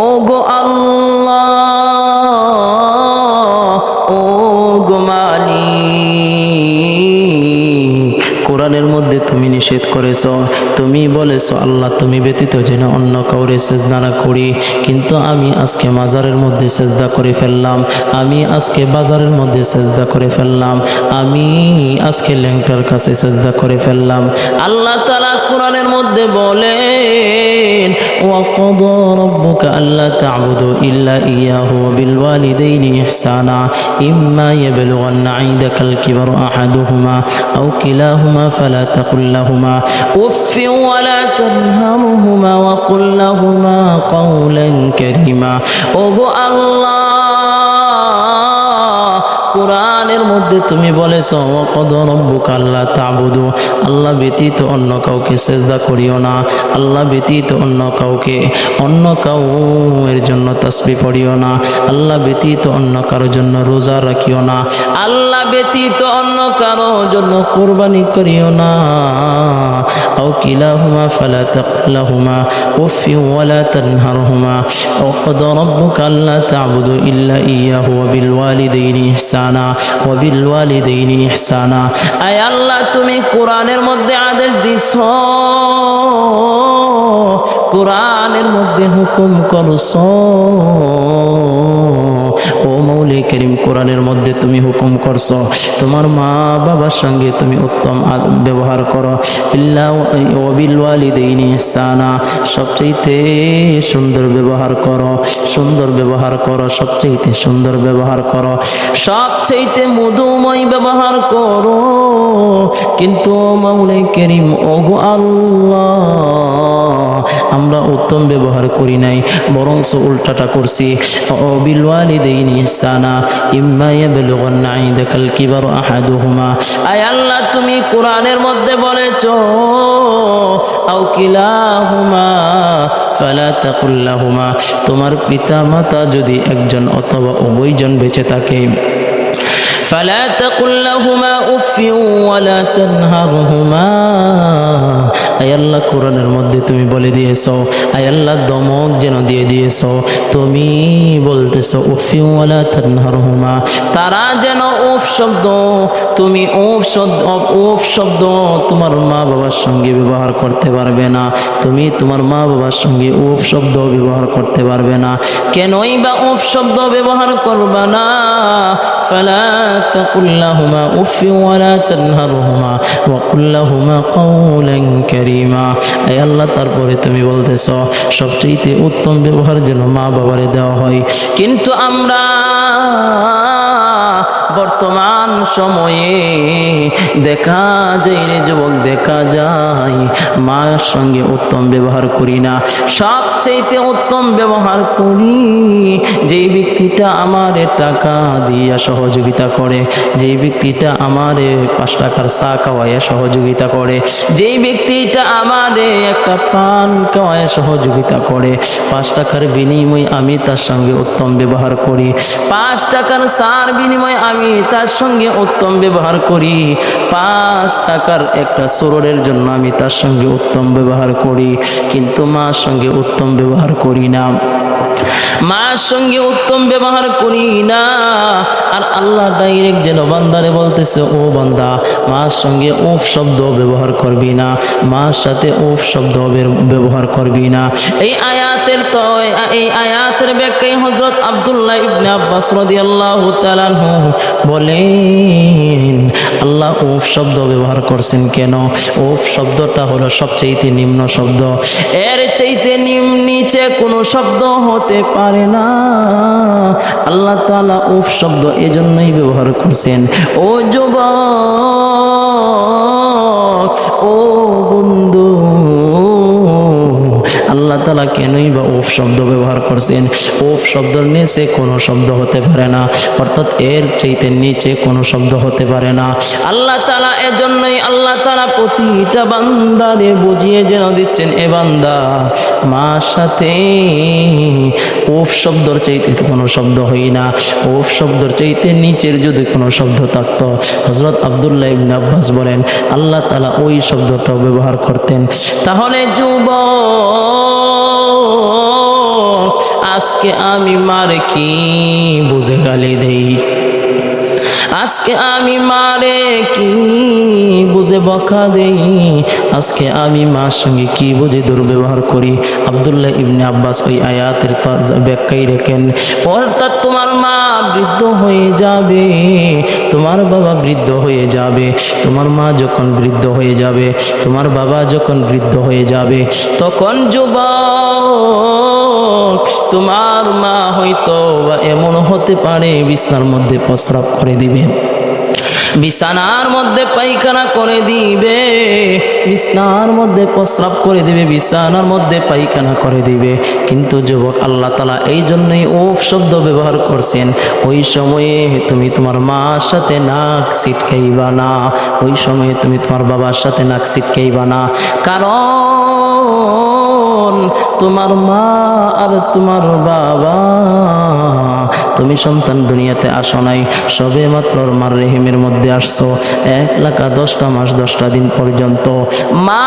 ও গো আল্লাহ ও গো মালিক কোরআনের মধ্যে তুমি নিষেধ করেছ। তুমি বলেছ আল্লাহ তুমি ব্যতীত যেন অন্য কাউরে সেজদা না করি কিন্তু আমি আজকে মাজারের মধ্যে সেজদা করে ফেললাম আমি আজকে বাজারের মধ্যে সেজদা করে ফেললাম আমি আজকে ল্যাংটার কাছে সেজদা করে ফেললাম আল্লাহ তালা কোরআনের মধ্যে বলেন وقضى ربك ألا تعبدوا إلا إياه وبالوالدين إحسانا إما يبلغن عندك الكبر أحدهما أو كلاهما فلا تقل لهما أف ولا تنهرهما وقل لهما قولا كريما ওগো আল্লাহ কোরআনের মধ্যে তুমি বলেছো কদ রব্বুক আল্লাহ তাবুদু আল্লাহ ব্যতীত অন্য কাউকে সেজদা করিও না আল্লাহ ব্যতীত অন্য কাউকে অন্য কাউ এর জন্য তসবি পড়িও না আল্লাহ ব্যতীত অন্য কারোর জন্য রোজা রাখিও না আল্লাহ ব্যতীত অন্য কারো জন্য কোরবানি করিও না أو كلاهما فلا تقل لهما أف ولا تنهرهما وقضى ربك ألا تعبدوا إلا إياه وبالوالدين إحسانا وبالوالدين إحسانا أي الله তুমি কোরআনের মধ্যে আদেশ দিছ কোরআনের মধ্যে হুকুম করছো ও মৌলি করিম কোরআনের মধ্যে তুমি হুকুম করছ। তোমার মা বাবার সঙ্গে তুমি উত্তম ব্যবহার করো। ইহসানা। সবচেয়ে সুন্দর ব্যবহার করো। সুন্দর ব্যবহার করো সবচেয়ে সুন্দর ব্যবহার করো। সবচেয়ে মধুময় ব্যবহার করো। কিন্তু মাউলাই করিম, ওগো আল্লাহ। আমরা উত্তম ব্যবহার করি নাই বরং উল্টাটা করছি অবিল ওয়ালিদাইনি ইহসানা ইম্মা ইয়াবলুগান্না ইনদাকাল কিবার আহাদুহুমা আয় আল্লাহ তুমি কোরআনের মধ্যে বলেছো আও কিলাহুমা ফালা তাকুল লাহুমা তোমার পিতা মাতা যদি একজন অথবা উভয়জন বেঁচে থাকে فلا تقل لهما اف ولا تنهرهما আয় আল্লাহ কোরআনের মধ্যে তুমি বলে দিয়েছো আয় আল্লাহ দমক যেন দিয়ে দিয়েছো তুমি বলতেছো উফি ওয়ালা তানহারহুমা তারা যেন উফ শব্দ তুমি উফ শব্দ উফ শব্দ তোমার মা বাবার সঙ্গে ব্যবহার করতে পারবে না তুমি তোমার মা বাবার সঙ্গে উফ শব্দ ব্যবহার করতে পারবে না কেনই বা উফ শব্দ ব্যবহার করবা না فلا تقل لهما اف ولا تنهرهما وقل لهما قولا كريما اي আল্লাহ, তারপরে তুমি বলতেছ, সবচেয়ে উত্তম ব্যবহার যেন মা বাবারে দেওয়া হয়। কিন্তু আমরা বর্তমান সময়ে দেখা যায় রে যুবক, দেখা যায়। মার সঙ্গে উত্তম ব্যবহার করি না। সবচেয়ে উত্তম ব্যবহার করি যেই ব্যক্তিটা আমার টাকা দিয়া সহযোগিতা করে, যেই ব্যক্তিটা আমারে পাঁচ টাকার চা খাওয়াইয়া সহযোগিতা করে, যেই ব্যক্তিটা আমারে একটা পান খাওয়াইয়া সহযোগিতা করে। পাঁচ টাকার বিনিময়ে আমি তার সঙ্গে উত্তম ব্যবহার করি। পাঁচ টাকার সার বিনিময়ে আমি তার সঙ্গে উত্তম ব্যবহার করি। পাঁচ টাকার একটা সরোরের জন্য আমি তার সঙ্গে উত্তম ব্যবহার করি। কিন্তু মার সঙ্গে উত্তম ব্যবহার করি না। মার সঙ্গে উত্তম ব্যবহার করি না। আর আল্লাহ ডাইরেক্ট যেন বান্দারে বলতেছে, ও বান্দা, মার সঙ্গে উফ শব্দ ব্যবহার করবি না, মার সাথে উফ শব্দ ব্যবহার করবি না। এই আয়াতের তো এই আয়াতের ব্যাখ্যায় হজরত আব্দুল্লাহ ইবনে আব্বাস রাদিয়াল্লাহু তাআলা বলেন, আল্লাহ উফ শব্দ ব্যবহার করছেন কেন? উফ শব্দটা হলো সবচেয়ে নিম্ন শব্দ। এর চাইতে নিম, নিচে কোনো শব্দ হতে পারে না। আল্লাহ তাআলা উফ শব্দ এজন্যই ব্যবহার করছেন। ও যুবক, ও বন্ধু, আল্লাহ তালা কেনই বা ওফ শব্দ ব্যবহার করছেন? ওফ শব্দের নিচে কোনো শব্দ হতে পারে না, অর্থাৎ এর চাইতে নিচে কোনো শব্দ হতে পারে না। আল্লাহ তালা এজন্যই তালা প্রতিটা বান্দারে বুঝিয়ে যেন দিচ্ছেন এ বান্দা। মার সাথে ওফ শব্দর চাইতে তো কোনো শব্দ হই না। ওফ শব্দর চাইতে নিচের যদি কোনো শব্দ থাকতো হজরত আবদুল্লাহ ইবনে আব্বাস বলেন, আল্লাহ তালা ওই শব্দটাও ব্যবহার করতেন। তাহলে যুবক, আজকে আমি মার কি বুঝে গালি দেই? আজকে আমি মারে কি বুঝে বকা দেই? আজকে আমি মার সঙ্গে কি বুঝে দুর্ব্যবহার করি? আব্দুল্লাহ ইবনে আব্বাস ওই আয়াতের তর ব্যাখ্যাই রেখেন, অর্থাৎ তোমার মা বৃদ্ধ হয়ে যাবে, তোমার বাবা বৃদ্ধ হয়ে যাবে, তোমার মা যখন বৃদ্ধ হয়ে যাবে, তোমার বাবা যখন বৃদ্ধ হয়ে যাবে, তখন যুবক তোমার মা হয়তো এমন হতে পারে, বিছনার মধ্যে প্রস্রাব করে দিবে। বিছানার মধ্যে পায়খানা করে দিবে, বিছানার মধ্যে প্রস্রাব করে দিবে, বিছানার মধ্যে পায়খানা করে দিবে। কিন্তু যুবক, আল্লাহ তালা এই জন্যই ওফ শব্দ ব্যবহার করছেন। ওই সময়ে তুমি তোমার মার সাথে নাক ছিটকাইবা না। ওই সময়ে তুমি তোমার বাবার সাথে নাক ছিটকাইবা না। কারণ তোমার মা আর তোমার বাবা। তুমি সন্তান দুনিয়াতে আসো নাই, সবে মাত্র মার রেহিমের মধ্যে আসছো। এক লাখা দশটা মাস, দশটা দিন পর্যন্ত। মা